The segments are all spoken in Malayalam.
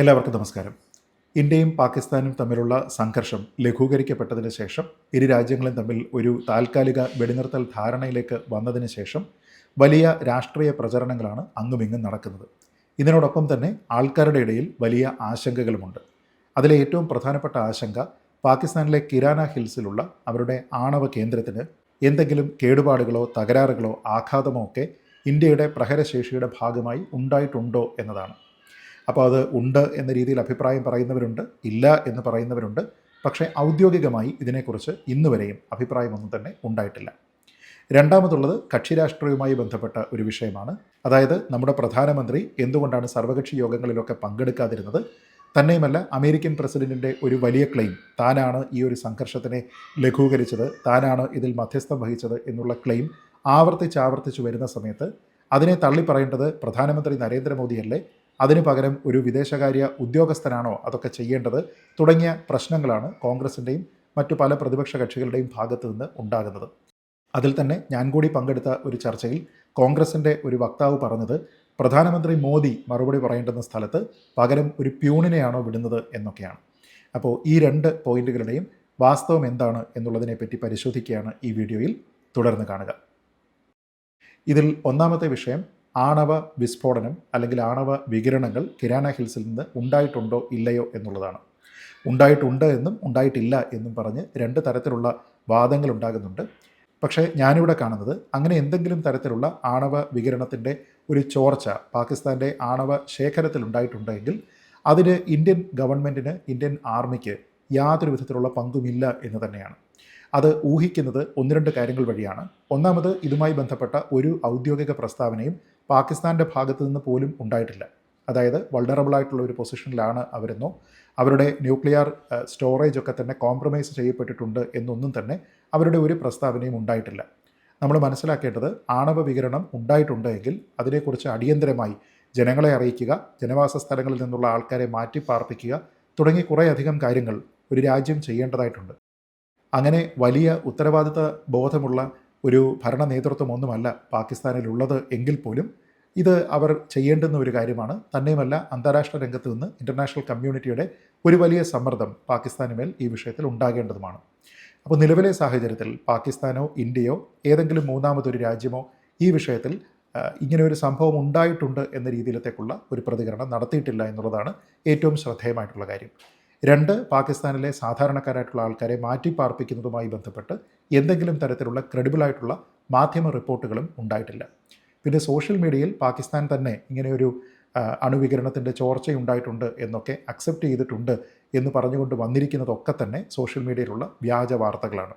എല്ലാവർക്കും നമസ്കാരം. ഇന്ത്യയും പാകിസ്ഥാനും തമ്മിലുള്ള സംഘർഷം ലഘൂകരിക്കപ്പെട്ടതിന് ശേഷം ഇരു രാജ്യങ്ങളും തമ്മിൽ ഒരു താൽക്കാലിക വെടിനിർത്തൽ ധാരണയിലേക്ക് വന്നതിന് ശേഷം വലിയ രാഷ്ട്രീയ പ്രചരണങ്ങളാണ് അങ്ങുമിങ്ങും നടക്കുന്നത്. ഇതിനോടൊപ്പം തന്നെ ആൾക്കാരുടെ ഇടയിൽ വലിയ ആശങ്കകളുമുണ്ട്. അതിലെ ഏറ്റവും പ്രധാനപ്പെട്ട ആശങ്ക പാകിസ്ഥാനിലെ കിരാന ഹിൽസിലുള്ള അവരുടെ ആണവ കേന്ദ്രത്തിന് എന്തെങ്കിലും കേടുപാടുകളോ തകരാറുകളോ ആഘാതമോ ഒക്കെ ഇന്ത്യയുടെ പ്രഹരശേഷിയുടെ ഭാഗമായി ഉണ്ടായിട്ടുണ്ടോ എന്നതാണ്. അപ്പോൾ അത് ഉണ്ട് എന്ന രീതിയിൽ അഭിപ്രായം പറയുന്നവരുണ്ട് ഇല്ല എന്ന് പറയുന്നവരുണ്ട്. പക്ഷേ ഔദ്യോഗികമായി ഇതിനെക്കുറിച്ച് ഇന്നുവരെയും അഭിപ്രായമൊന്നും തന്നെ ഉണ്ടായിട്ടില്ല. രണ്ടാമതുള്ളത് കക്ഷി രാഷ്ട്രീയവുമായി ബന്ധപ്പെട്ട ഒരു വിഷയമാണ്. അതായത് നമ്മുടെ പ്രധാനമന്ത്രി എന്തുകൊണ്ടാണ് സർവകക്ഷി യോഗങ്ങളിലൊക്കെ പങ്കെടുക്കാതിരുന്നത്? തന്നെയുമല്ല അമേരിക്കൻ പ്രസിഡന്റിന്റെ ഒരു വലിയ ക്ലെയിം താനാണ് ഈ ഒരു സംഘർഷത്തിനെ ലഘൂകരിച്ചത് താനാണ് ഇതിൽ മധ്യസ്ഥം വഹിച്ചത് എന്നുള്ള ക്ലെയിം ആവർത്തിച്ച് ആവർത്തിച്ച് വരുന്ന സമയത്ത് അതിനെ തള്ളിപ്പറയേണ്ടത് പ്രധാനമന്ത്രി നരേന്ദ്രമോദിയല്ലേ? അതിനു പകരം ഒരു വിദേശകാര്യ ഉദ്യോഗസ്ഥനാണോ അതൊക്കെ ചെയ്യേണ്ടത് തുടങ്ങിയ പ്രശ്നങ്ങളാണ് കോൺഗ്രസിന്റെയും മറ്റു പല പ്രതിപക്ഷ കക്ഷികളുടെയും ഭാഗത്തു നിന്ന് ഉണ്ടാകുന്നത്. അതിൽ തന്നെ ഞാൻ കൂടി പങ്കെടുത്ത ഒരു ചർച്ചയിൽ കോൺഗ്രസിന്റെ ഒരു വക്താവ് പറഞ്ഞത് പ്രധാനമന്ത്രി മോദി മറുപടി പറയേണ്ടുന്ന സ്ഥലത്ത് പകരം ഒരു പ്യൂണിനെയാണോ വിടുന്നത് എന്നൊക്കെയാണ്. അപ്പോൾ ഈ രണ്ട് പോയിന്റുകളുടെയും വാസ്തവം എന്താണ് എന്നുള്ളതിനെപ്പറ്റി പരിശോധിക്കുകയാണ് ഈ വീഡിയോയിൽ തുടർന്ന് കാണുക. ഇതിൽ ഒന്നാമത്തെ വിഷയം ആണവ വിസ്ഫോടനം അല്ലെങ്കിൽ ആണവ വികിരണങ്ങൾ കിരാന ഹിൽസിൽ നിന്ന് ഉണ്ടായിട്ടുണ്ടോ ഇല്ലയോ എന്നുള്ളതാണ്. ഉണ്ടായിട്ടുണ്ട് എന്നും ഉണ്ടായിട്ടില്ല എന്നും പറഞ്ഞ് രണ്ട് തരത്തിലുള്ള വാദങ്ങൾ ഉണ്ടാകുന്നുണ്ട്. പക്ഷേ ഞാനിവിടെ കാണുന്നത് അങ്ങനെ എന്തെങ്കിലും തരത്തിലുള്ള ആണവ വികിരണത്തിന്റെ ഒരു ചോർച്ച പാകിസ്ഥാന്റെ ആണവ ശേഖരത്തിൽ ഉണ്ടായിട്ടുണ്ടെങ്കിൽ അതിന് ഇന്ത്യൻ ഗവൺമെന്റിന് ഇന്ത്യൻ ആർമിക്ക് യാതൊരു വിധത്തിലുള്ള പങ്കുമില്ല എന്ന് തന്നെയാണ്. അത് ഊഹിക്കുന്നത് ഒന്ന് രണ്ട് കാര്യങ്ങൾ വഴിയാണ്. ഒന്നാമത് ഇതുമായി ബന്ധപ്പെട്ട ഒരു ഔദ്യോഗിക പ്രസ്താവനയും പാകിസ്ഥാന്റെ ഭാഗത്തു നിന്ന് പോലും ഉണ്ടായിട്ടില്ല. അതായത് വൾണറബിൾ ആയിട്ടുള്ള ഒരു പൊസിഷനിലാണ് അവരെന്നോ അവരുടെ ന്യൂക്ലിയർ സ്റ്റോറേജ് ഒക്കെ തന്നെ കോംപ്രമൈസ് ചെയ്യപ്പെട്ടിട്ടുണ്ട് എന്നൊന്നും തന്നെ അവരുടെ ഒരു പ്രസ്താവനയും ഉണ്ടായിട്ടില്ല. നമ്മൾ മനസ്സിലാക്കേണ്ടത് ആണവ വികരണം ഉണ്ടായിട്ടുണ്ട് എങ്കിൽ അതിനെക്കുറിച്ച് അടിയന്തരമായി ജനങ്ങളെ അറിയിക്കുക ജനവാസ സ്ഥലങ്ങളിൽ നിന്നുള്ള ആൾക്കാരെ മാറ്റി പാർപ്പിക്കുക തുടങ്ങി കുറേയധികം കാര്യങ്ങൾ ഒരു രാജ്യം ചെയ്യേണ്ടതായിട്ടുണ്ട്. അങ്ങനെ വലിയ ഉത്തരവാദിത്ത ബോധമുള്ള ഒരു ഭരണ നേതൃത്വമൊന്നുമല്ല പാകിസ്ഥാനിലുള്ളത് എങ്കിൽ പോലും ഇത് അവർ ചെയ്യേണ്ടുന്ന ഒരു കാര്യമാണ്. തന്നെയുമല്ല അന്താരാഷ്ട്ര രംഗത്ത് നിന്ന് ഇന്റർനാഷണൽ കമ്മ്യൂണിറ്റിയുടെ ഒരു വലിയ സമ്മർദ്ദം പാകിസ്ഥാന് മേൽ ഈ വിഷയത്തിൽ ഉണ്ടാകേണ്ടതുമാണ്. അപ്പോൾ നിലവിലെ സാഹചര്യത്തിൽ പാകിസ്ഥാനോ ഇന്ത്യയോ ഏതെങ്കിലും മൂന്നാമതൊരു രാജ്യമോ ഈ വിഷയത്തിൽ ഇങ്ങനെ ഒരു സംഭവം ഉണ്ടായിട്ടുണ്ട് എന്ന രീതിയിലത്തേക്കുള്ള ഒരു പ്രതികരണം നടത്തിയിട്ടില്ല എന്നുള്ളതാണ് ഏറ്റവും ശ്രദ്ധേയമായിട്ടുള്ള കാര്യം. രണ്ട് പാകിസ്ഥാനിലെ സാധാരണക്കാരായിട്ടുള്ള ആൾക്കാരെ മാറ്റിപ്പാർപ്പിക്കുന്നതുമായി ബന്ധപ്പെട്ട് എന്തെങ്കിലും തരത്തിലുള്ള ക്രെഡിബിൾ ആയിട്ടുള്ള മാധ്യമ റിപ്പോർട്ടുകളും ഉണ്ടായിട്ടില്ല. പിന്നെ സോഷ്യൽ മീഡിയയിൽ പാകിസ്ഥാൻ തന്നെ ഇങ്ങനെയൊരു അണുവികരണത്തിന്റെ ചോർച്ചയുണ്ടായിട്ടുണ്ട് എന്നൊക്കെ അക്സെപ്റ്റ് ചെയ്തിട്ടുണ്ട് എന്ന് പറഞ്ഞുകൊണ്ട് വന്നിരിക്കുന്നതൊക്കെ തന്നെ സോഷ്യൽ മീഡിയയിലുള്ള വ്യാജ വാർത്തകളാണ്.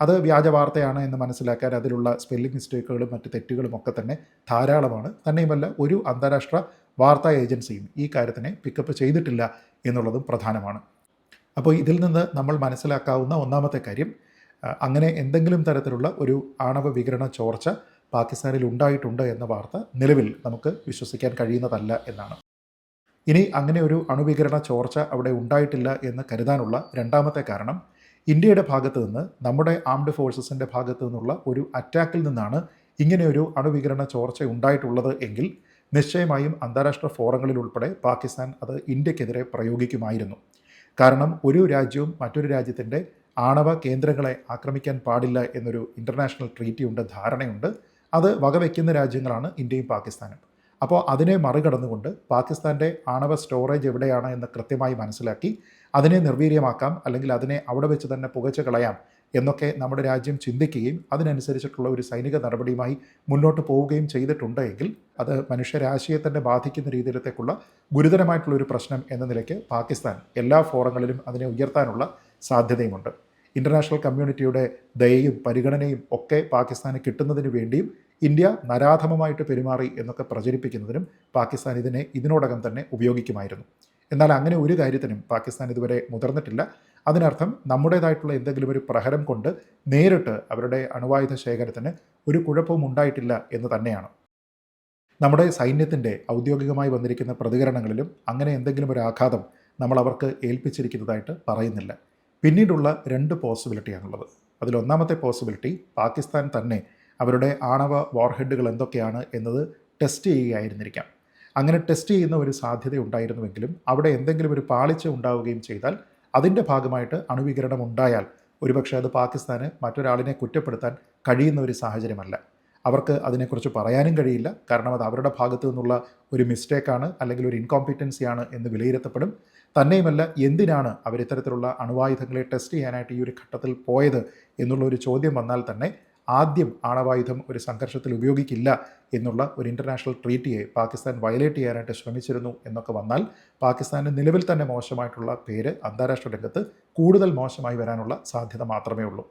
അത് വ്യാജ വാർത്തയാണ് എന്ന് മനസ്സിലാക്കാൻ അതിലുള്ള സ്പെല്ലിംഗ് മിസ്റ്റേക്കുകളും മറ്റ് തെറ്റുകളും ഒക്കെ തന്നെ ധാരാളമാണ്. തന്നെയുമല്ല ഒരു അന്താരാഷ്ട്ര വാർത്താ ഏജൻസിയും ഈ കാര്യത്തിനെ പിക്കപ്പ് ചെയ്തിട്ടില്ല എന്നുള്ളതും പ്രധാനമാണ്. അപ്പോൾ ഇതിൽ നിന്ന് നമ്മൾ മനസ്സിലാക്കാവുന്ന ഒന്നാമത്തെ കാര്യം അങ്ങനെ എന്തെങ്കിലും തരത്തിലുള്ള ഒരു ആണവ വികിരണ ചോർച്ച പാകിസ്ഥാനിൽ ഉണ്ടായിട്ടുണ്ട് എന്ന വാർത്ത നിലവിൽ നമുക്ക് വിശ്വസിക്കാൻ കഴിയുന്നതല്ല എന്നാണ്. ഇനി അങ്ങനെ ഒരു അണുവികിരണ ചോർച്ച അവിടെ ഉണ്ടായിട്ടില്ല എന്ന് കരുതാനുള്ള രണ്ടാമത്തെ കാരണം ഇന്ത്യയുടെ ഭാഗത്തു നിന്ന് നമ്മുടെ ആംഡ് ഫോഴ്സസിന്റെ ഭാഗത്തു നിന്നുള്ള ഒരു അറ്റാക്കിൽ നിന്നാണ് ഇങ്ങനെയൊരു അണുവികിരണ ചോർച്ച ഉണ്ടായിട്ടുള്ളത് എങ്കിൽ നിശ്ചയമായും അന്താരാഷ്ട്ര ഫോറങ്ങളിൽ ഉൾപ്പെടെ പാകിസ്ഥാൻ അത് ഇന്ത്യക്കെതിരെ പ്രയോഗിക്കുമായിരുന്നു. കാരണം ഒരു രാജ്യവും മറ്റൊരു രാജ്യത്തിന്റെ ആണവ കേന്ദ്രങ്ങളെ ആക്രമിക്കാൻ പാടില്ല എന്നൊരു ഇന്റർനാഷണൽ ട്രീറ്റി ഉണ്ട് ധാരണയുണ്ട്. അത് വകവയ്ക്കുന്ന രാജ്യങ്ങളാണ് ഇന്ത്യയും പാകിസ്ഥാനും. അപ്പോൾ അതിനെ മറികടന്നുകൊണ്ട് പാകിസ്ഥാന്റെ ആണവ സ്റ്റോറേജ് എവിടെയാണ് എന്ന് കൃത്യമായി മനസ്സിലാക്കി അതിനെ നിർവീര്യമാക്കാം അല്ലെങ്കിൽ അതിനെ അവിടെ വെച്ച് തന്നെ പുകച്ച് കളയാം എന്നൊക്കെ നമ്മുടെ രാജ്യം ചിന്തിക്കുകയും അതിനനുസരിച്ചിട്ടുള്ള ഒരു സൈനിക നടപടിയുമായി മുന്നോട്ട് പോവുകയും ചെയ്തിട്ടുണ്ടെങ്കിൽ അത് മനുഷ്യരാശിയെ തന്നെ ബാധിക്കുന്ന രീതിയിലത്തേക്കുള്ള ഗുരുതരമായിട്ടുള്ള ഒരു പ്രശ്നം എന്ന നിലയ്ക്ക് പാകിസ്ഥാൻ എല്ലാ ഫോറങ്ങളിലും അതിനെ ഉയർത്താനുള്ള സാധ്യതയുമുണ്ട്. ഇന്റർനാഷണൽ കമ്മ്യൂണിറ്റിയുടെ ദയയും പരിഗണനയും ഒക്കെ പാകിസ്ഥാന് കിട്ടുന്നതിന് വേണ്ടിയും ഇന്ത്യ നരാധമമായിട്ട് പെരുമാറി എന്നൊക്കെ പ്രചരിപ്പിക്കുന്നതിനും പാകിസ്ഥാൻ ഇതിനെ ഇതിനോടകം തന്നെ ഉപയോഗിക്കുമായിരുന്നു. എന്നാൽ അങ്ങനെ ഒരു കാര്യത്തിനും പാകിസ്ഥാൻ ഇതുവരെ മുതിർന്നിട്ടില്ല. അതിനർത്ഥം നമ്മുടേതായിട്ടുള്ള എന്തെങ്കിലും ഒരു പ്രഹരം കൊണ്ട് നേരിട്ട് അവരുടെ അണുവായുധ ശേഖരത്തിന് ഒരു കുഴപ്പവും ഉണ്ടായിട്ടില്ല എന്ന് തന്നെയാണ്. നമ്മുടെ സൈന്യത്തിന്റെ ഔദ്യോഗികമായി വന്നിരിക്കുന്ന പ്രതികരണങ്ങളിലും അങ്ങനെ എന്തെങ്കിലും ഒരു ആഘാതം നമ്മൾ അവർക്ക് ഏൽപ്പിച്ചിരിക്കുന്നതായിട്ട് പറയുന്നില്ല. പിന്നീടുള്ള രണ്ട് പോസിബിലിറ്റിയാണുള്ളത്. അതിലൊന്നാമത്തെ പോസിബിലിറ്റി പാകിസ്ഥാൻ തന്നെ അവരുടെ ആണവ വാർഹെഡുകൾ എന്തൊക്കെയാണ് എന്നത് ടെസ്റ്റ് ചെയ്യുകയായിരുന്നിരിക്കാം. അങ്ങനെ ടെസ്റ്റ് ചെയ്യുന്ന ഒരു സാധ്യത ഉണ്ടായിരുന്നുവെങ്കിലും അവിടെ എന്തെങ്കിലും ഒരു പാളിച്ച ഉണ്ടാവുകയും ചെയ്താൽ അതിന്റെ ഭാഗമായിട്ട് അണുവികരണം ഉണ്ടായാൽ ഒരുപക്ഷെ അത് പാകിസ്ഥാന് മറ്റൊരാളിനെ കുറ്റപ്പെടുത്താൻ കഴിയുന്ന ഒരു സാഹചര്യമല്ല. അവർക്ക് അതിനെക്കുറിച്ച് പറയാനും കഴിയില്ല. കാരണം അത് അവരുടെ ഭാഗത്തു നിന്നുള്ള ഒരു മിസ്റ്റേക്കാണ് അല്ലെങ്കിൽ ഒരു ഇൻകോമ്പിറ്റൻസിയാണ് എന്ന് വിലയിരുത്തപ്പെടും. തന്നെയുമല്ല എന്തിനാണ് അവർ ഇത്തരത്തിലുള്ള അണുവായുധങ്ങളെ ടെസ്റ്റ് ചെയ്യാനായിട്ട് ഈ ഒരു ഘട്ടത്തിൽ പോയത് എന്നുള്ള ഒരു ചോദ്യം വന്നാൽ തന്നെ ആദ്യം ആണവായുധം ഒരു സംഘർഷത്തിൽ ഉപയോഗിക്കില്ല എന്നുള്ള ഒരു ഇന്റർനാഷണൽ ട്രീറ്റിയെ പാകിസ്ഥാൻ വയലേറ്റ് ചെയ്യാനായിട്ട് ശ്രമിച്ചിരുന്നു എന്നൊക്കെ വന്നാൽ പാകിസ്ഥാന് നിലവിൽ തന്നെ മോശമായിട്ടുള്ള പേര് അന്താരാഷ്ട്ര രംഗത്ത് കൂടുതൽ മോശമായി വരാനുള്ള സാധ്യത മാത്രമേ ഉള്ളൂ.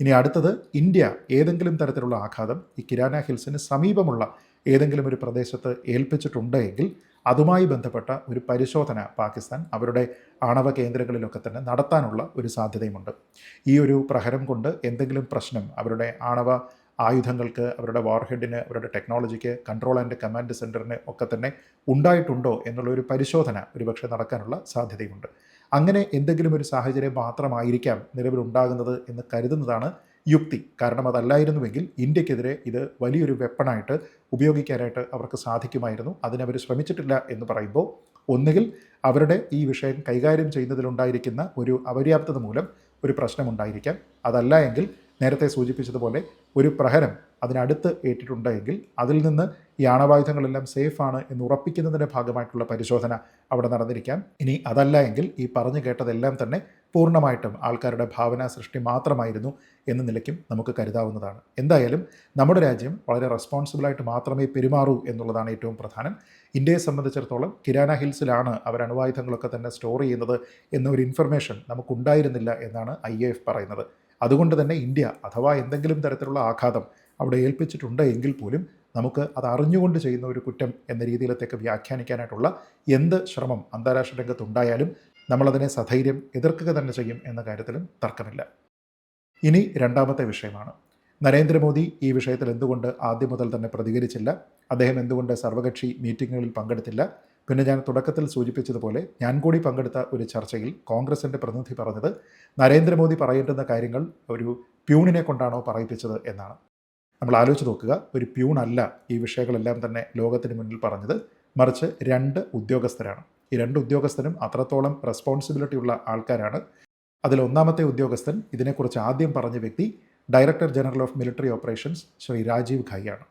ഇനി അടുത്തത് ഇന്ത്യ ഏതെങ്കിലും തരത്തിലുള്ള ആഘാതം ഈ കിരാന ഹിൽസിന് സമീപമുള്ള ഏതെങ്കിലും ഒരു പ്രദേശത്ത് ഏൽപ്പിച്ചിട്ടുണ്ട് എങ്കിൽ അതുമായി ബന്ധപ്പെട്ട ഒരു പരിശോധന പാകിസ്ഥാൻ അവരുടെ ആണവ കേന്ദ്രങ്ങളിലൊക്കെ തന്നെ നടത്താനുള്ള ഒരു സാധ്യതയുമുണ്ട്. ഈ ഒരു പ്രഹരം കൊണ്ട് എന്തെങ്കിലും പ്രശ്നം അവരുടെ ആണവ ആയുധങ്ങൾക്ക് അവരുടെ വാർഹെഡിന് അവരുടെ ടെക്നോളജിക്ക് കൺട്രോൾ ആൻഡ് കമാൻഡ് സെന്ററിന് ഒക്കെ തന്നെ ഉണ്ടായിട്ടുണ്ടോ എന്നുള്ള ഒരു പരിശോധന ഒരുപക്ഷെ നടക്കാനുള്ള സാധ്യതയുണ്ട്. അങ്ങനെ എന്തെങ്കിലും ഒരു സാഹചര്യം മാത്രമായിരിക്കാം നിലവിലുണ്ടാകുന്നത് എന്ന് കരുതുന്നതാണ് യുക്തി. കാരണം അതല്ലായിരുന്നുവെങ്കിൽ ഇന്ത്യക്കെതിരെ ഇത് വലിയൊരു വെപ്പണായിട്ട് ഉപയോഗിക്കാനായിട്ട് അവർക്ക് സാധിക്കുമായിരുന്നു. അതിനവർ ശ്രമിച്ചിട്ടില്ല എന്ന് പറയുമ്പോൾ ഒന്നുകിൽ അവരുടെ ഈ വിഷയം കൈകാര്യം ചെയ്യുന്നതിലുണ്ടായിരിക്കുന്ന ഒരു അപര്യാപ്തത മൂലം ഒരു പ്രശ്നമുണ്ടായിരിക്കാം. അതല്ല എങ്കിൽ നേരത്തെ സൂചിപ്പിച്ചതുപോലെ ഒരു പ്രഹരം അതിനടുത്ത് ഏറ്റിട്ടുണ്ടെങ്കിൽ അതിൽ നിന്ന് ഈ ആണവായുധങ്ങളെല്ലാം സേഫാണ് എന്ന് ഉറപ്പിക്കുന്നതിന്റെ ഭാഗമായിട്ടുള്ള പരിശോധന അവിടെ നടന്നിരിക്കാം. ഇനി അതല്ല എങ്കിൽ ഈ പറഞ്ഞു കേട്ടതെല്ലാം തന്നെ പൂർണമായിട്ടും ആൾക്കാരുടെ ഭാവന സൃഷ്ടി മാത്രമായിരുന്നു എന്ന നിലയ്ക്കും നമുക്ക് കരുതാവുന്നതാണ്. എന്തായാലും നമ്മുടെ രാജ്യം വളരെ റെസ്പോൺസിബിളായിട്ട് മാത്രമേ പെരുമാറൂ എന്നുള്ളതാണ് ഏറ്റവും പ്രധാനം. ഇന്ത്യയെ സംബന്ധിച്ചിടത്തോളം കിരാന ഹിൽസിലാണ് അവർ അണുവായുധങ്ങളൊക്കെ തന്നെ സ്റ്റോർ ചെയ്യുന്നത് എന്നൊരു ഇൻഫർമേഷൻ നമുക്കുണ്ടായിരുന്നില്ല എന്നാണ് ഐ എഫ് പറയുന്നത്. അതുകൊണ്ട് തന്നെ ഇന്ത്യ അഥവാ എന്തെങ്കിലും തരത്തിലുള്ള ആഘാതം അവിടെ ഏൽപ്പിച്ചിട്ടുണ്ട് എങ്കിൽ പോലും നമുക്ക് അത് അറിഞ്ഞുകൊണ്ട് ചെയ്യുന്ന ഒരു കുറ്റം എന്ന രീതിയിലത്തേക്ക് വ്യാഖ്യാനിക്കാനായിട്ടുള്ള എന്ത് ശ്രമം അന്താരാഷ്ട്ര രംഗത്തുണ്ടായാലും നമ്മളതിനെ സധൈര്യം എതിർക്കുക തന്നെ ചെയ്യും എന്ന കാര്യത്തിലും തർക്കമില്ല. ഇനി രണ്ടാമത്തെ വിഷയമാണ്. നരേന്ദ്രമോദി ഈ വിഷയത്തിൽ എന്തുകൊണ്ട് ആദ്യം മുതൽ തന്നെ പ്രതികരിച്ചില്ല? അദ്ദേഹം എന്തുകൊണ്ട് സർവകക്ഷി മീറ്റിങ്ങുകളിൽ പങ്കെടുത്തില്ല? പിന്നെ ഞാൻ തുടക്കത്തിൽ സൂചിപ്പിച്ചതുപോലെ ഞാൻ കൂടി പങ്കെടുത്ത ഒരു ചർച്ചയിൽ കോൺഗ്രസിന്റെ പ്രതിനിധി പറഞ്ഞത് നരേന്ദ്രമോദി പറയേണ്ടുന്ന കാര്യങ്ങൾ ഒരു പ്യൂണിനെ കൊണ്ടാണോ പറയിപ്പിച്ചത് എന്നാണ്. നമ്മൾ ആലോചിച്ച് നോക്കുക ഒരു പ്യൂണല്ല ഈ വിഷയങ്ങളെല്ലാം തന്നെ ലോകത്തിന് മുന്നിൽ പറഞ്ഞത്. മറിച്ച് രണ്ട് ഉദ്യോഗസ്ഥരാണ്. ഈ രണ്ട് ഉദ്യോഗസ്ഥനും അത്രത്തോളം റെസ്പോൺസിബിലിറ്റി ഉള്ള ആൾക്കാരാണ്. അതിൽ ഒന്നാമത്തെ ഉദ്യോഗസ്ഥൻ ഇതിനെക്കുറിച്ച് ആദ്യം പറഞ്ഞ വ്യക്തി director general of military operations Shri Rajeev ഖൈയാണ്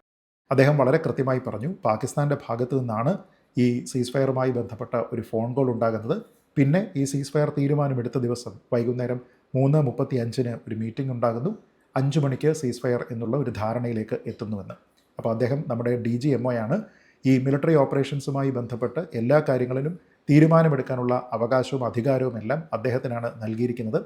അദ്ദേഹം വളരെ കൃത്യമായി പറഞ്ഞു പാകിസ്ഥാന്റെ ഭാഗത്തു നിന്നാണ് ഈ സീസ് ഫയറുമായി ബന്ധപ്പെട്ട ഒരു ഫോൺ കോൾ ഉണ്ടാകുന്നത്. പിന്നെ ഈ സീസ് ഫയർ തീരുമാനമെടുത്ത ദിവസം വൈകുന്നേരം മൂന്ന് മുപ്പത്തി അഞ്ചിന് ഒരു മീറ്റിംഗ് ഉണ്ടാകുന്നു. അഞ്ച് മണിക്ക് സീസ് ഫയർ എന്നുള്ള ഒരു ധാരണയിലേക്ക് എത്തുന്നുവെന്ന്. അപ്പോൾ അദ്ദേഹം നമ്മുടെ ഡി ജി എം ആണ് ഈ മിലിറ്ററി ഓപ്പറേഷൻസുമായി ബന്ധപ്പെട്ട് എല്ലാ കാര്യങ്ങളിലും തീരുമാനമെടുക്കാനുള്ള അവകാശവും അധികാരവും എല്ലാം അദ്ദേഹത്തിനാണ് നൽകിയിരിക്കുന്നത്.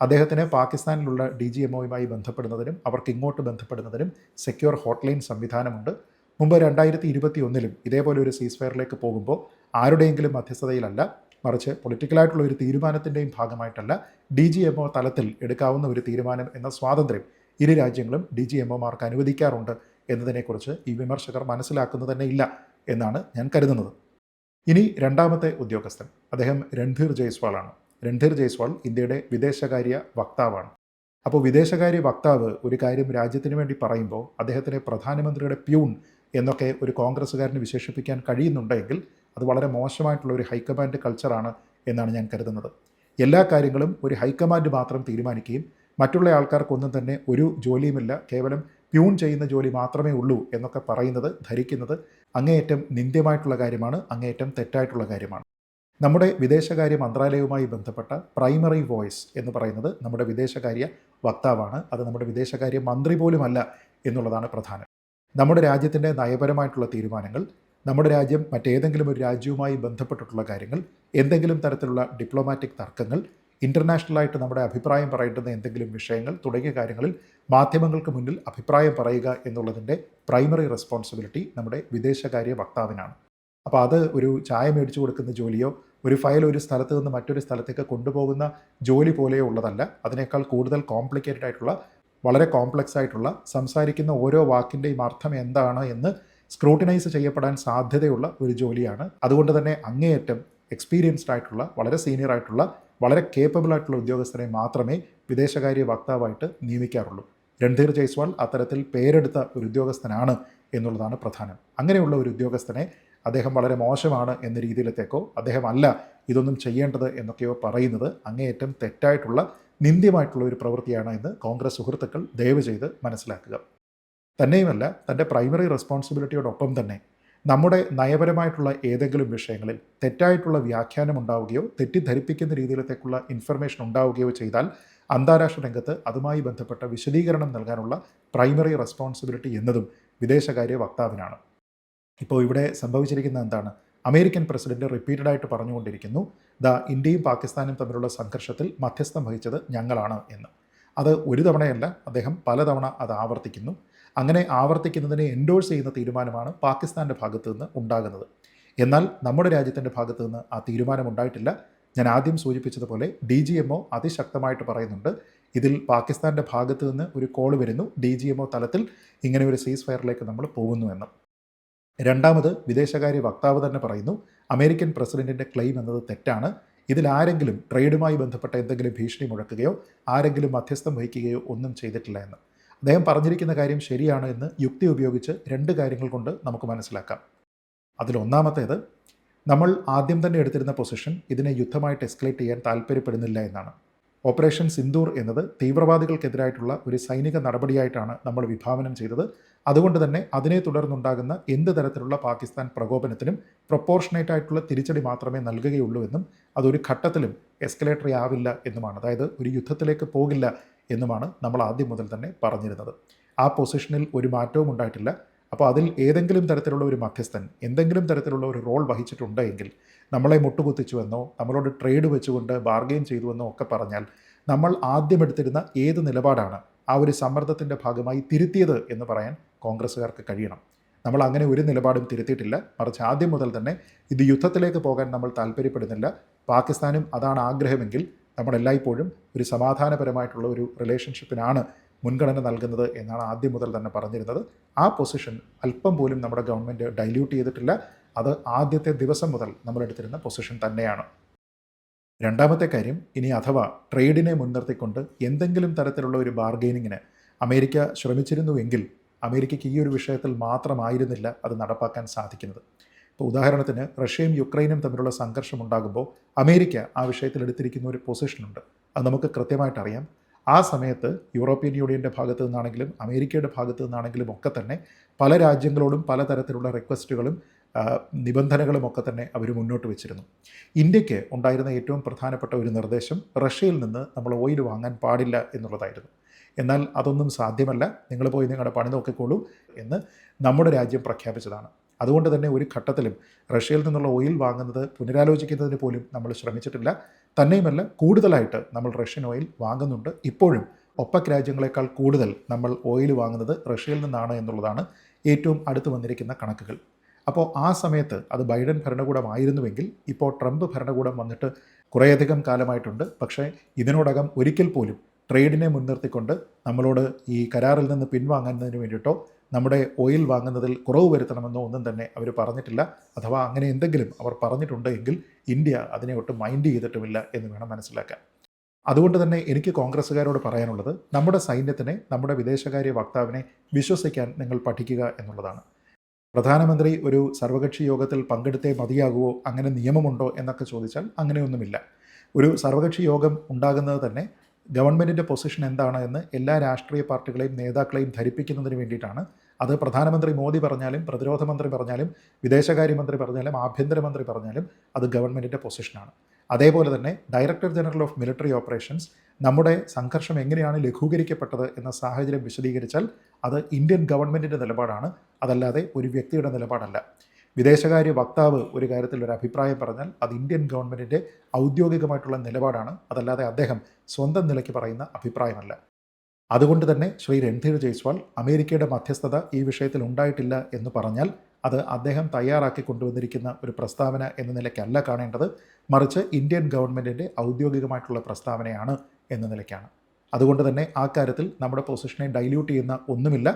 അദ്ദേഹത്തിന് പാകിസ്ഥാനിലുള്ള ഡി ജി എം ഒയുമായി ബന്ധപ്പെടുന്നതിനും അവർക്ക് ഇങ്ങോട്ട് ബന്ധപ്പെടുന്നതിനും സെക്യൂർ ഹോട്ട്ലൈൻ സംവിധാനമുണ്ട്. മുമ്പ് രണ്ടായിരത്തി ഇരുപത്തി ഒന്നിലും ഇതേപോലെ ഒരു സീസ് ഫയറിലേക്ക് പോകുമ്പോൾ ആരുടെയെങ്കിലും മധ്യസ്ഥതയിലല്ല മറിച്ച് പൊളിറ്റിക്കലായിട്ടുള്ള ഒരു തീരുമാനത്തിന്റെയും ഭാഗമായിട്ടല്ല ഡി ജി എം ഒ തലത്തിൽ എടുക്കാവുന്ന ഒരു തീരുമാനം എന്ന സ്വാതന്ത്ര്യം ഇരു രാജ്യങ്ങളും ഡി ജി എം ഒമാർക്ക് അനുവദിക്കാറുണ്ട് എന്നതിനെക്കുറിച്ച് ഈ വിമർശകർ മനസ്സിലാക്കുന്നു തന്നെ ഇല്ല എന്നാണ് ഞാൻ കരുതുന്നത്. ഇനി രണ്ടാമത്തെ ഉദ്യോഗസ്ഥൻ. അദ്ദേഹം രൺധീർ ജയ്സ്വാളാണ്. രൺധീർ ജയ്സ്വാൾ ഇന്ത്യയുടെ വിദേശകാര്യ വക്താവാണ്. അപ്പോൾ വിദേശകാര്യ വക്താവ് ഒരു കാര്യം രാജ്യത്തിന് വേണ്ടി പറയുമ്പോൾ അദ്ദേഹത്തിനെ പ്രധാനമന്ത്രിയുടെ പ്യൂൺ എന്നൊക്കെ ഒരു കോൺഗ്രസ്സുകാരന് വിശേഷിപ്പിക്കാൻ കഴിയുന്നുണ്ടെങ്കിൽ അത് വളരെ മോശമായിട്ടുള്ള ഒരു ഹൈക്കമാൻഡ് കൾച്ചറാണ് എന്നാണ് ഞാൻ കരുതുന്നത്. എല്ലാ കാര്യങ്ങളും ഒരു ഹൈക്കമാൻഡ് മാത്രം തീരുമാനിക്കുകയും മറ്റുള്ള ആൾക്കാർക്കൊന്നും തന്നെ ഒരു ജോലിയുമില്ല. കേവലം പ്യൂൺ ചെയ്യുന്ന ജോലി മാത്രമേ ഉള്ളൂ എന്നൊക്കെ പറയുന്നത് ധരിക്കുന്നത് അങ്ങേയറ്റം നിന്ദ്യമായിട്ടുള്ള കാര്യമാണ് അങ്ങേയറ്റം തെറ്റായിട്ടുള്ള കാര്യമാണ്. നമ്മുടെ വിദേശകാര്യ മന്ത്രാലയവുമായി ബന്ധപ്പെട്ട പ്രൈമറി വോയിസ് എന്ന് പറയുന്നത് നമ്മുടെ വിദേശകാര്യ വക്താവാണ്. അത് നമ്മുടെ വിദേശകാര്യ മന്ത്രി പോലുമല്ല എന്നുള്ളതാണ് പ്രധാനം. നമ്മുടെ രാജ്യത്തിന്റെ നയപരമായിട്ടുള്ള തീരുമാനങ്ങൾ നമ്മുടെ രാജ്യം മറ്റേതെങ്കിലും ഒരു രാജ്യവുമായി ബന്ധപ്പെട്ടിട്ടുള്ള കാര്യങ്ങൾ എന്തെങ്കിലും തരത്തിലുള്ള ഡിപ്ലോമാറ്റിക് തർക്കങ്ങൾ ഇന്റർനാഷണലായിട്ട് നമ്മുടെ അഭിപ്രായം പറയേണ്ടുന്ന എന്തെങ്കിലും വിഷയങ്ങൾ തുടങ്ങിയ കാര്യങ്ങളിൽ മാധ്യമങ്ങൾക്ക് മുന്നിൽ അഭിപ്രായം പറയുക എന്നുള്ളതിന്റെ പ്രൈമറി റെസ്പോൺസിബിലിറ്റി നമ്മുടെ വിദേശകാര്യ വക്താവിനാണ്. അപ്പോൾ അത് ഒരു ചായ മേടിച്ചു കൊടുക്കുന്ന ജോലിയോ ഒരു ഫയൽ ഒരു സ്ഥലത്ത് നിന്ന് മറ്റൊരു സ്ഥലത്തേക്ക് കൊണ്ടുപോകുന്ന ജോലി പോലെയോ ഉള്ളതല്ല. അതിനേക്കാൾ കൂടുതൽ കോംപ്ലിക്കേറ്റഡ് ആയിട്ടുള്ള വളരെ കോംപ്ലക്സ് ആയിട്ടുള്ള സംസാരിക്കുന്ന ഓരോ വാക്കിന്റെയും അർത്ഥം എന്താണ് എന്ന് സ്ക്രൂട്ടിനൈസ് ചെയ്യപ്പെടാൻ സാധ്യതയുള്ള ഒരു ജോലിയാണ്. അതുകൊണ്ട് തന്നെ അങ്ങേയറ്റം എക്സ്പീരിയൻസ്ഡ് ആയിട്ടുള്ള വളരെ സീനിയർ ആയിട്ടുള്ള വളരെ കേപ്പബിൾ ആയിട്ടുള്ള ഉദ്യോഗസ്ഥരെ മാത്രമേ വിദേശകാര്യ വക്താവായിട്ട് നിയമിക്കാറുള്ളൂ. രൺധീർ ജയ്സ്വാൾ അത്തരത്തിൽ പേരെടുത്ത ഒരു ഉദ്യോഗസ്ഥനാണ് എന്നുള്ളതാണ് പ്രധാനം. അങ്ങനെയുള്ള ഒരു ഉദ്യോഗസ്ഥനെ അദ്ദേഹം വളരെ മോശമാണ് എന്ന രീതിയിലത്തേക്കോ അദ്ദേഹം അല്ല ഇതൊന്നും ചെയ്യേണ്ടത് എന്നൊക്കെയോ പറയുന്നത് അങ്ങേയറ്റം തെറ്റായിട്ടുള്ള നിന്ദ്യമായിട്ടുള്ള ഒരു പ്രവൃത്തിയാണ് എന്ന് കോൺഗ്രസ് സുഹൃത്തുക്കൾ ദയവ് ചെയ്ത് മനസ്സിലാക്കുക. തന്നെയുമല്ല തന്റെ പ്രൈമറി റെസ്പോൺസിബിലിറ്റിയോടൊപ്പം തന്നെ നമ്മുടെ നയപരമായിട്ടുള്ള ഏതെങ്കിലും വിഷയങ്ങളിൽ തെറ്റായിട്ടുള്ള വ്യാഖ്യാനം ഉണ്ടാവുകയോ തെറ്റിദ്ധരിപ്പിക്കുന്ന രീതിയിലത്തേക്കുള്ള ഇൻഫർമേഷൻ ഉണ്ടാവുകയോ ചെയ്താൽ അന്താരാഷ്ട്ര രംഗത്ത് അതുമായി ബന്ധപ്പെട്ട വിശദീകരണം നൽകാനുള്ള പ്രൈമറി റെസ്പോൺസിബിലിറ്റി എന്നതും വിദേശകാര്യ വക്താവിനാണ്. ഇപ്പോൾ ഇവിടെ സംഭവിച്ചിരിക്കുന്നത് എന്താണ്? അമേരിക്കൻ പ്രസിഡന്റ് റിപ്പീറ്റഡ് ആയിട്ട് പറഞ്ഞുകൊണ്ടിരിക്കുന്നു ദ ഇന്ത്യയും പാകിസ്ഥാനും തമ്മിലുള്ള സംഘർഷത്തിൽ മധ്യസ്ഥം വഹിച്ചത് ഞങ്ങളാണ് എന്ന്. അത് ഒരു തവണയല്ല അദ്ദേഹം പലതവണ അത് ആവർത്തിക്കുന്നു. അങ്ങനെ ആവർത്തിക്കുന്നതിനെ എൻഡോഴ്സ് ചെയ്യുന്ന തീരുമാനമാണ് പാകിസ്ഥാന്റെ ഭാഗത്തു നിന്ന് ഉണ്ടാകുന്നത്. എന്നാൽ നമ്മുടെ രാജ്യത്തിന്റെ ഭാഗത്തു നിന്ന് ആ തീരുമാനം ഉണ്ടായിട്ടില്ല. ഞാൻ ആദ്യം സൂചിപ്പിച്ചതുപോലെ ഡി ജി എം ഒ അതിശക്തമായിട്ട് പറയുന്നുണ്ട്. ഇതിൽ പാകിസ്ഥാന്റെ ഭാഗത്തു നിന്ന് ഒരു കോൾ വരുന്നു. ഡി ജി എം ഒ തലത്തിൽ ഇങ്ങനെ ഒരു സീസ് ഫയറിലേക്ക് നമ്മൾ പോകുന്നു എന്ന്. രണ്ടാമത് വിദേശകാര്യ വക്താവ് തന്നെ പറയുന്നു അമേരിക്കൻ പ്രസിഡന്റിന്റെ ക്ലെയിം എന്നത് തെറ്റാണ്. ഇതിൽ ആരെങ്കിലും ട്രേഡുമായി ബന്ധപ്പെട്ട എന്തെങ്കിലും ഭീഷണി മുഴക്കുകയോ ആരെങ്കിലും മധ്യസ്ഥം വഹിക്കുകയോ ഒന്നും ചെയ്തിട്ടില്ല എന്ന്. അദ്ദേഹം പറഞ്ഞിരിക്കുന്ന കാര്യം ശരിയാണ് എന്ന് യുക്തി ഉപയോഗിച്ച് രണ്ട് കാര്യങ്ങൾ കൊണ്ട് നമുക്ക് മനസ്സിലാക്കാം. അതിലൊന്നാമത്തേത് നമ്മൾ ആദ്യം തന്നെ എടുത്തിരുന്ന പൊസിഷൻ ഇതിനെ യുദ്ധമായിട്ട് എസ്കലേറ്റ് ചെയ്യാൻ താല്പര്യപ്പെടുന്നില്ല എന്നാണ്. ഓപ്പറേഷൻ സിന്ദൂർ എന്നത് തീവ്രവാദികൾക്കെതിരായിട്ടുള്ള ഒരു സൈനിക നടപടിയായിട്ടാണ് നമ്മൾ വിഭാവനം ചെയ്തത്. അതുകൊണ്ട് തന്നെ അതിനെ തുടർന്നുണ്ടാകുന്ന എന്ത് തരത്തിലുള്ള പാകിസ്ഥാൻ പ്രകോപനത്തിനും പ്രൊപ്പോർഷനേറ്റ് ആയിട്ടുള്ള തിരിച്ചടി മാത്രമേ നൽകുകയുള്ളൂ എന്നും അതൊരു ഘട്ടത്തിലും എസ്കലേറ്ററി ആവില്ല എന്നുമാണ്. അതായത് ഒരു യുദ്ധത്തിലേക്ക് പോകില്ല എന്നുമാണ് നമ്മൾ ആദ്യം മുതൽ തന്നെ പറഞ്ഞിരുന്നത്. ആ പൊസിഷനിൽ ഒരു മാറ്റവും ഉണ്ടായിട്ടില്ല. അപ്പോൾ അതിൽ ഏതെങ്കിലും തരത്തിലുള്ള ഒരു മധ്യസ്ഥൻ എന്തെങ്കിലും തരത്തിലുള്ള ഒരു റോൾ വഹിച്ചിട്ടുണ്ടെങ്കിൽ നമ്മളെ മുട്ടുകുത്തിച്ചുവെന്നോ നമ്മളോട് ട്രേഡ് വെച്ചുകൊണ്ട് ബാർഗെയിൻ ചെയ്തുവെന്നോ ഒക്കെ പറഞ്ഞാൽ നമ്മൾ ആദ്യം എടുത്തിരുന്ന ഏത് നിലപാടാണ് ആ ഒരു സമ്മർദ്ദത്തിന്റെ ഭാഗമായി തിരുത്തിയത് എന്ന് പറയാൻ കോൺഗ്രസ്സുകാർക്ക് കഴിയണം. നമ്മൾ അങ്ങനെ ഒരു നിലപാടും തിരുത്തിയിട്ടില്ല. മറിച്ച് ആദ്യം മുതൽ തന്നെ ഇത് യുദ്ധത്തിലേക്ക് പോകാൻ നമ്മൾ താല്പര്യപ്പെടുന്നില്ല. പാകിസ്ഥാനും അതാണ് ആഗ്രഹമെങ്കിൽ നമ്മൾ എല്ലായ്പ്പോഴും ഒരു സമാധാനപരമായിട്ടുള്ള ഒരു റിലേഷൻഷിപ്പിനാണ് മുൻഗണന നൽകുന്നത് എന്നാണ് ആദ്യം മുതൽ തന്നെ പറഞ്ഞിരുന്നത്. ആ പൊസിഷൻ അല്പം പോലും നമ്മുടെ ഗവൺമെന്റ് ഡൈല്യൂട്ട് ചെയ്തിട്ടില്ല. അത് ആദ്യത്തെ ദിവസം മുതൽ നമ്മളെടുത്തിരുന്ന പൊസിഷൻ തന്നെയാണ്. രണ്ടാമത്തെ കാര്യം ഇനി അഥവാ ട്രേഡിനെ മുൻനിർത്തിക്കൊണ്ട് എന്തെങ്കിലും തരത്തിലുള്ള ഒരു ബാർഗെയിനിങ്ങിന് അമേരിക്ക ശ്രമിച്ചിരുന്നുവെങ്കിൽ അമേരിക്കയ്ക്ക് ഈ ഒരു വിഷയത്തിൽ മാത്രമായിരുന്നില്ല അത് നടപ്പാക്കാൻ സാധിക്കുന്നത്. ഇപ്പോൾ ഉദാഹരണത്തിന് റഷ്യയും യുക്രൈനും തമ്മിലുള്ള സംഘർഷം ഉണ്ടാകുമ്പോൾ അമേരിക്ക ആ വിഷയത്തിൽ എടുത്തിരിക്കുന്ന ഒരു പൊസിഷനുണ്ട് അത് നമുക്ക് കൃത്യമായിട്ട് അറിയാം. ആ സമയത്ത് യൂറോപ്യൻ യൂണിയന്റെ ഭാഗത്തു നിന്നാണെങ്കിലും അമേരിക്കയുടെ ഭാഗത്തു നിന്നാണെങ്കിലും ഒക്കെ തന്നെ പല രാജ്യങ്ങളോടും പലതരത്തിലുള്ള റിക്വസ്റ്റുകളും നിബന്ധനകളും ഒക്കെ തന്നെ അവർ മുന്നോട്ട് വെച്ചിരുന്നു. ഇന്ത്യയ്ക്ക് ഉണ്ടായിരുന്ന ഏറ്റവും പ്രധാനപ്പെട്ട ഒരു നിർദ്ദേശം റഷ്യയിൽ നിന്ന് നമ്മൾ ഓയിൽ വാങ്ങാൻ പാടില്ല എന്നുള്ളതായിരുന്നു. എന്നാൽ അതൊന്നും സാധ്യമല്ല. നിങ്ങൾ പോയി നിങ്ങളുടെ പണി നോക്കിക്കോളൂ എന്ന് നമ്മുടെ രാജ്യം പ്രഖ്യാപിച്ചതാണ്. അതുകൊണ്ട് തന്നെ ഒരു ഘട്ടത്തിലും റഷ്യയിൽ നിന്നുള്ള ഓയിൽ വാങ്ങുന്നത് പുനരാലോചിക്കുന്നതിന് പോലും നമ്മൾ ശ്രമിച്ചിട്ടില്ല. തന്നെയുമല്ല കൂടുതലായിട്ട് നമ്മൾ റഷ്യൻ ഓയിൽ വാങ്ങുന്നുണ്ട്. ഇപ്പോഴും ഒപ്പക് രാജ്യങ്ങളെക്കാൾ കൂടുതൽ നമ്മൾ ഓയിൽ വാങ്ങുന്നത് റഷ്യയിൽ നിന്നാണ് എന്നുള്ളതാണ് ഏറ്റവും അടുത്ത് വന്നിരിക്കുന്ന കണക്കുകൾ. അപ്പോൾ ആ സമയത്ത് അത് ബൈഡൻ ഭരണകൂടമായിരുന്നുവെങ്കിൽ ഇപ്പോൾ ട്രംപ് ഭരണകൂടം വന്നിട്ട് കുറേയധികം കാലമായിട്ടുണ്ട്. പക്ഷേ ഇതിനോടകം ഒരിക്കൽ പോലും ട്രേഡിനെ മുൻനിർത്തിക്കൊണ്ട് നമ്മളോട് ഈ കരാറിൽ നിന്ന് പിൻവാങ്ങുന്നതിന് വേണ്ടിയിട്ടോ നമ്മുടെ ഓയിൽ വാങ്ങുന്നതിൽ കുറവ് വരുത്തണമെന്നോ ഒന്നും തന്നെ അവർ പറഞ്ഞിട്ടില്ല. അഥവാ അങ്ങനെ എന്തെങ്കിലും അവർ പറഞ്ഞിട്ടുണ്ട് എങ്കിൽ ഇന്ത്യ അതിനെ ഒട്ടും മൈൻഡ് ചെയ്തിട്ടുമില്ല എന്ന് വേണം മനസ്സിലാക്കാൻ. അതുകൊണ്ട് തന്നെ എനിക്ക് കോൺഗ്രസ്സുകാരോട് പറയാനുള്ളത് നമ്മുടെ സൈന്യത്തിനെ നമ്മുടെ വിദേശകാര്യ വക്താവിനെ വിശ്വസിക്കാൻ നിങ്ങൾ പഠിക്കുക എന്നുള്ളതാണ്. പ്രധാനമന്ത്രി ഒരു സർവകക്ഷി യോഗത്തിൽ പങ്കെടുത്തേ മതിയാകുമോ അങ്ങനെ നിയമമുണ്ടോ എന്നൊക്കെ ചോദിച്ചാൽ അങ്ങനെയൊന്നുമില്ല. ഒരു സർവകക്ഷി യോഗം ഉണ്ടാകുന്നത് തന്നെ ഗവൺമെന്റിന്റെ പൊസിഷൻ എന്താണ് എന്ന് എല്ലാ രാഷ്ട്രീയ പാർട്ടികളെയും നേതാക്കളെയും ധരിപ്പിക്കുന്നതിന് വേണ്ടിയിട്ടാണ്. അത് പ്രധാനമന്ത്രി മോദി പറഞ്ഞാലും പ്രതിരോധ മന്ത്രി പറഞ്ഞാലും വിദേശകാര്യമന്ത്രി പറഞ്ഞാലും ആഭ്യന്തരമന്ത്രി പറഞ്ഞാലും അത് ഗവൺമെന്റിന്റെ പൊസിഷനാണ് അതേപോലെ തന്നെ director general of military operations നമ്മുടെ സംഘർഷം എങ്ങനെയാണ് ലഘൂകരിക്കപ്പെട്ടത് എന്ന സാഹചര്യം വിശദീകരിച്ചാൽ അത് ഇന്ത്യൻ ഗവൺമെന്റിന്റെ നിലപാടാണ്. അതല്ലാതെ ഒരു വ്യക്തിയുടെ നിലപാടല്ല. വിദേശകാര്യ വക്താവ് ഒരു കാര്യത്തിൽ ഒരു അഭിപ്രായം പറഞ്ഞാൽ അത് ഇന്ത്യൻ ഗവൺമെന്റിന്റെ ഔദ്യോഗികമായിട്ടുള്ള നിലപാടാണ്. അതല്ലാതെ അദ്ദേഹം സ്വന്തം നിലയ്ക്ക് പറയുന്ന അഭിപ്രായമല്ല. അതുകൊണ്ട് തന്നെ ശ്രീ രൺധീർ ജയ്സ്വാൾ അമേരിക്കയുടെ മധ്യസ്ഥത ഈ വിഷയത്തിൽ ഉണ്ടായിട്ടില്ല എന്ന് പറഞ്ഞാൽ അത് അദ്ദേഹം തയ്യാറാക്കി കൊണ്ടുവന്നിരിക്കുന്ന ഒരു പ്രസ്താവന എന്ന നിലയ്ക്കല്ല കാണേണ്ടത്. മറിച്ച് ഇന്ത്യൻ ഗവൺമെന്റിന്റെ ഔദ്യോഗികമായിട്ടുള്ള പ്രസ്താവനയാണ് എന്ന നിലയ്ക്കാണ്. അതുകൊണ്ട് തന്നെ ആ കാര്യത്തിൽ നമ്മുടെ പൊസിഷനെ ഡൈല്യൂട്ട് ചെയ്യുന്ന ഒന്നുമില്ല.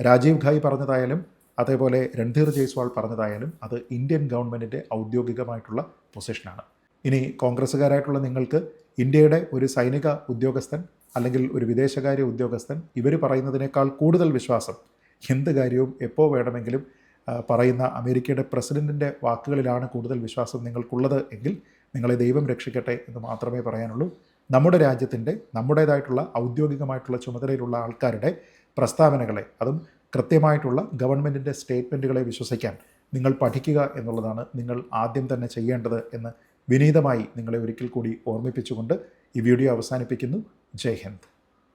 രാജീവ് ഘായി പറഞ്ഞതായാലും അതേപോലെ രൺധീർ ജയ്സ്വാൾ പറഞ്ഞതായാലും അത് ഇന്ത്യൻ ഗവൺമെന്റിന്റെ ഔദ്യോഗികമായിട്ടുള്ള പൊസിഷനാണ്. ഇനി കോൺഗ്രസ്സുകാരായിട്ടുള്ള നിങ്ങൾക്ക് ഇന്ത്യയുടെ ഒരു സൈനിക ഉദ്യോഗസ്ഥൻ അല്ലെങ്കിൽ ഒരു വിദേശകാര്യ ഉദ്യോഗസ്ഥൻ ഇവർ പറയുന്നതിനേക്കാൾ കൂടുതൽ വിശ്വാസം എന്ത് കാര്യവും എപ്പോൾ വേണമെങ്കിലും പറയുന്ന അമേരിക്കയുടെ പ്രസിഡന്റിന്റെ വാക്കുകളിലാണ് കൂടുതൽ വിശ്വാസം നിങ്ങൾക്കുള്ളത് എങ്കിൽ നിങ്ങളെ ദൈവം രക്ഷിക്കട്ടെ എന്ന് മാത്രമേ പറയാനുള്ളൂ. നമ്മുടെ രാജ്യത്തിന്റെ നമ്മുടേതായിട്ടുള്ള ഔദ്യോഗികമായിട്ടുള്ള ചുമതലയിലുള്ള ആൾക്കാരുടെ പ്രസ്താവനകളെ അതും കൃത്യമായിട്ടുള്ള ഗവൺമെന്റിന്റെ സ്റ്റേറ്റ്മെന്റുകളെ വിശ്വസിക്കാൻ നിങ്ങൾ പഠിക്കുക എന്നുള്ളതാണ് നിങ്ങൾ ആദ്യം തന്നെ ചെയ്യേണ്ടത് എന്ന് വിനീതമായി നിങ്ങളെ ഒരിക്കൽ കൂടി ഓർമ്മിപ്പിച്ചുകൊണ്ട് ഈ വീഡിയോ അവസാനിപ്പിക്കുന്നു. ജയ് ഹിന്ദ്.